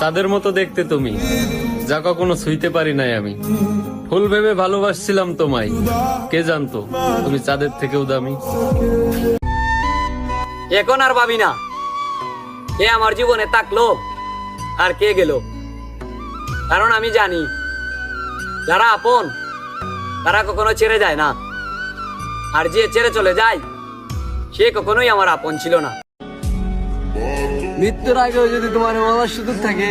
চাঁদের মতো দেখতে তুমি, যা কখনো ছুঁইতে পারি নাই আমি। ফুল ভেবে ভালোবাসছিলাম তোমায়, কে জানতো তুমি চাঁদের থেকেও দামি? এখন আর ভাবি না এ আমার জীবনে তাকলো আর কে গেল। কারণ আমি জানি, যারা আপন, তারা কখনো ছেড়ে যায় না। আর যে ছেড়ে চলে যায়, সে কখনোই আমার আপন ছিল না। মৃত্যুর আগেও যদি তোমার বলার সুযোগ থাকে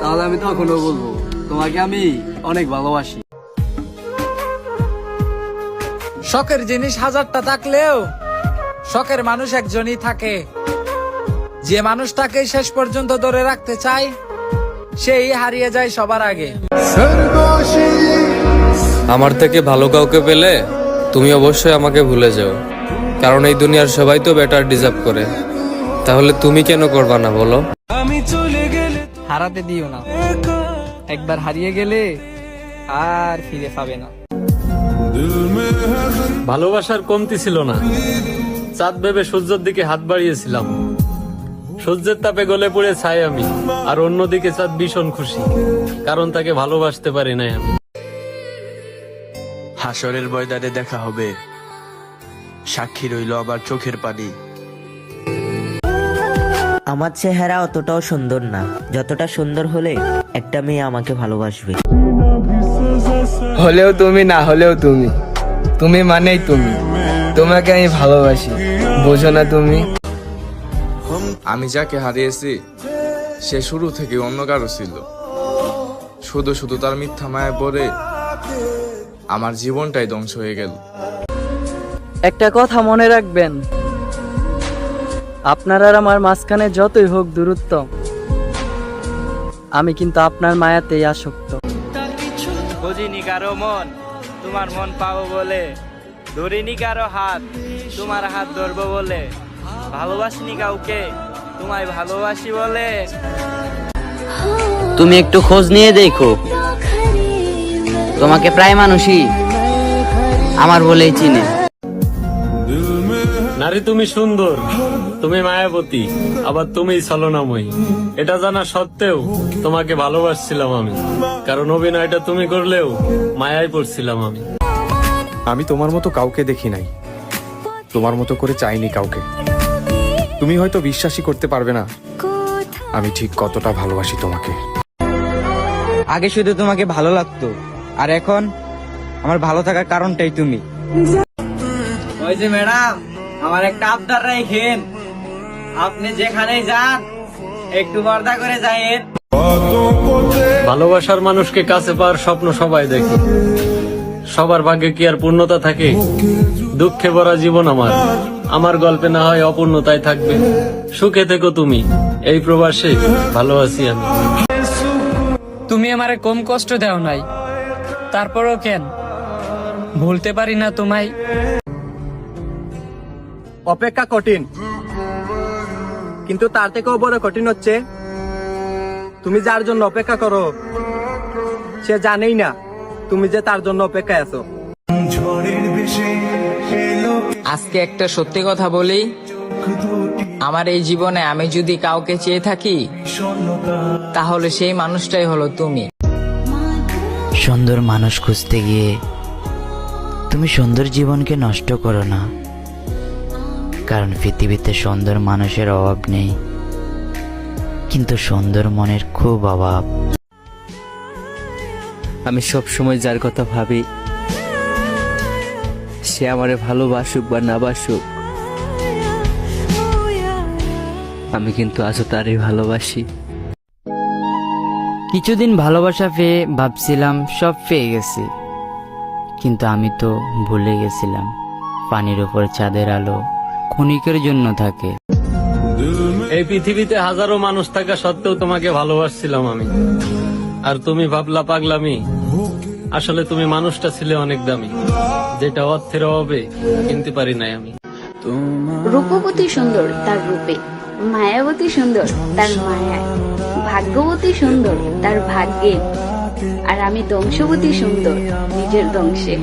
তাহলে আমি তখনও বলব তোমাকে আমি অনেক ভালোবাসি। শখের জিনিস হাজারটা থাকলেও শখের মানুষ একজনই থাকে। যে মানুষটাকে শেষ পর্যন্ত ধরে রাখতে চায় সেই হারিয়ে যায় সবার আগে। আমার থেকে ভালো কাউকে পেলে তুমি অবশ্যই আমাকে ভুলে যাও কারণ এই দুনিয়ার সবাই তো বেটার ডিজার্ভ করে। তাহলে তুমি কেন করবা না বলো? আমি চলে গেলে হারাতে দিও না। একবার হারিয়ে গেলে আর ফিরে পাবে না। ভালোবাসার কমতি ছিল না। চাঁদ ভেবে সূর্যের দিকে হাত বাড়িয়েছিলাম। সূর্যের তাপে গলে পড়ে ছাই আমি আর অন্যদিকে চাঁদ ভীষণ খুশি কারণ তাকে ভালোবাসতে পারি নাই আমি। হাসরের ময়দানে দেখা হবে। সাক্ষী রইল আবার চোখের পানি। আমার চেহারা অতটাও সুন্দর না। যতটা সুন্দর হলে একটা মেয়ে আমাকে ভালোবাসবে। হলেও তুমি না হলেও তুমি। তুমি মানেই তুমি। তোমাকে আমি ভালোবাসি। বোঝো না তুমি? আমি যাকে হারিয়েছি সে শুরু থেকে অন্য কারও ছিল। শুধু শুধু তার মিথ্যা মায়া পড়ে আমার জীবনটাই ধ্বংস হয়ে গেল। একটা কথা মনে রাখবেন আপনার আর আমার মাঝখানে যতই হোক দূরত্ব আমি কিন্তু আপনার মায়াতেই আসক্ত। বুঝিনি কারও মন তোমার মন পাবো বলে। ধরিনি কারও হাত তোমার হাত ধরবো বলে। ভালোবাসিনি কাউকে তোমায় ভালোবাসি বলে। তুমি একটু খোঁজ নিয়ে দেখো। তোমাকে প্রায় মানুষই আমার বলেই চিনে। নারী তুমি সুন্দর তুমি মায়াবতী আবার তুমি ছলনাময়ী। এটা জানা সত্ত্বেও তোমাকে ভালোবাসছিলাম আমি কারণ অভিনয়টা তুমি করলেও মায়ায় পড়ছিলাম আমি। আমি তোমার মতো কাউকে দেখি নাই তোমার মতো করে চাইনি কাউকে। তুমি হয়তো বিশ্বাসই করতে পারবে না আমি ঠিক কতটা ভালোবাসি তোমাকে। আগে শুধু তোমাকে ভালো লাগতো আর এখন আমার ভালো থাকার কারণটাই তুমি। ওই যে ম্যাডাম আমার একটা আবদার রাখেন আপনি যেখানেই যান একটু পর্দা করে যাইয়েন। ভালোবাসার মানুষকে কাছে পাওয়ার স্বপ্ন সবাই দেখে। সবার ভাগ্যে কি আর পূর্ণতা থাকে? দুঃখে ভরা জীবন আমার। আমার গল্পে না হয় অপূর্ণতায় থাকবে। সুখে থেকো তুমি। এই প্রবাসে ভালো আছি আমি। তুমি আমারে কম কষ্ট দেও নাই। তারপরও কেন? ভুলতে পারি না তোমায়। অপেক্ষা কঠিন। কিন্তু তার থেকেও বড় কঠিন হচ্ছে তুমি যার জন্য অপেক্ষা করো সে জানেই না তুমি যে তার জন্য অপেক্ষায় আছো। আজকে একটা সত্যি কথা বলি। আমার এই জীবনে আমি যদি কাউকে চেয়ে থাকি তাহলে সেই মানুষটাই হলো তুমি। সুন্দর মানুষ খুঁজতে গিয়ে তুমি সুন্দর জীবনকে নষ্ট করো না। কারণ পৃথিবীতে সুন্দর মানুষের অভাব নেই। কিন্তু সুন্দর মনের খুব অভাব। আমি সব সময় যার কথা ভাবি সে আমারে ভালোবাসুক বা না বাসুক আমি কিন্তু আজও তারই ভালোবাসি। কিছুদিন ভালোবাসা পেয়ে ভাবছিলাম সব পেয়ে গেছি কিন্তু আমি তো ভুলে গেছিলাম পানির উপর চাঁদের আলো। ক্ষণিকের জন্য থাকে। এই পৃথিবীতে হাজারো মানুষ থাকা সত্ত্বেও তোমাকে ভালোবাসছিলাম আমি। আর তুমি ভাবলা পাগলামি। আসলে তুমি মানুষটা ছিলে অনেক দামি। যেটা অর্থের অভাবে কিনতে পারি নাই আমি। রূপবতী সুন্দর তার রূপে মায়াবতী সুন্দর তার মায়ায় ভাগ্যবতী সুন্দর তার ভাগ্যে। আর আমি দংশবতী সুন্দর নিজের দংশে